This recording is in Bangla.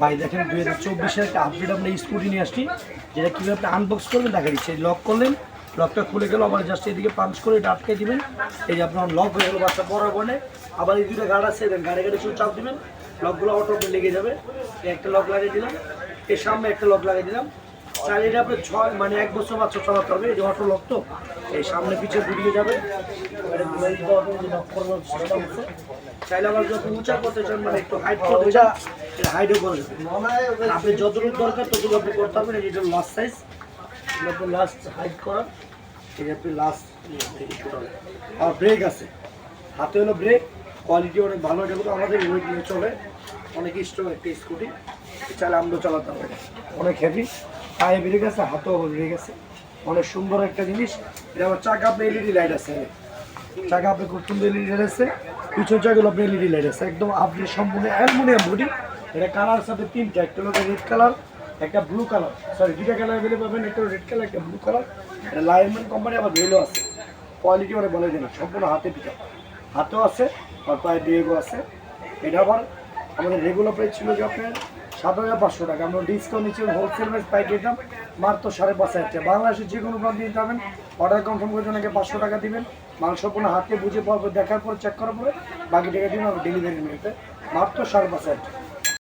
ভাই দেখেন, দুই হাজার চব্বিশের একটা আপডেট আমরা স্কুটি নিয়ে আসছি, যেটা কীভাবে আপনি আনবক্স করবেন দেখা দিচ্ছে। লক করলেন লকটা খুলে গেল, আবার জাস্ট এদিকে পাঞ্চ করে এটা আটকে দিবেন। এই যে আপনার লক হয়ে গেলো বাচ্চা বড় বনে আবার এই দুটো গাড় আছে গাড়ি গাড়ি শুধু চাপ দিবেন। লকগুলো অটো লেগে যাবে। একটা লক লাগিয়ে দিলাম এর সামনে একটা লক লাগিয়ে দিলাম। চাইলে এটা আপনার ছয় মানে এক বছর বাচ্চা চালাতে হবে যে অটো লক তো এই সামনে পিছিয়ে ঘুরিয়ে যাবে। হবে, চাইলে আবার যত উঁচা করতে চান মানে একটু হাইট করতে চান এটা হাইটও করে দেবে। আপনি যতটুকু দরকার ততটুকু আপনি করতে এই যে লাস্ট সাইজ আপনি লাস্ট হাইট করা যে আপনি লাস্ট আর ব্রেক আছে। হাতে হলো ব্রেক কোয়ালিটি অনেক ভালো এটা আমাদের ওয়েট নিয়ে চলে। অনেক স্ট্রং একটা স্কুটি চাইলে আমরাও চালাতে হবে অনেক হেভি পায়ে ব্রেক গেছে, হাতেও ব্রেক গেছে। অনেক সুন্দর একটা জিনিস। এটা আবার চাকা আপনি এলইডি লাইট আছে। চাকা আপনি খুব সুন্দর এলইডি লাইট আছে। পিছন চাকাগুলো আপনি এলইডি লাইট আছে। একদম আপনি সম্পূর্ণ অ্যালমোনিয়াম বডি। এটা কালার সাথে তিনটা, একটা হলো রেড কালার একটা ব্লু কালার সরি দুইটা কালার অ্যাভেলেবল পাবেন, একটা রেড কালার একটা ব্লু কালার এটা লাইনম্যান কোম্পানি আবার ভেলো আছে। কোয়ালিটি অনেক ভালো জানা সম্পূর্ণ হাতে পিঠা হাতেও আছে, আর পায়ে ব্রেকও আছে। এটা আবার আমাদের রেগুলার প্রাইস ছিল যে আপনার সাত হাজার পাঁচশো টাকা। হোলসেল সাড়ে বাংলাদেশের যে কোনো অর্ডার কনফার্ম ওনাকে পাঁচশো টাকা দিবেন। বুঝে পর দেখার পর চেক করার পরে বাকি টাকা দিবেন ডেলিভারি নিতে মাত্র সাড়ে পাঁচ হাজার টাকা।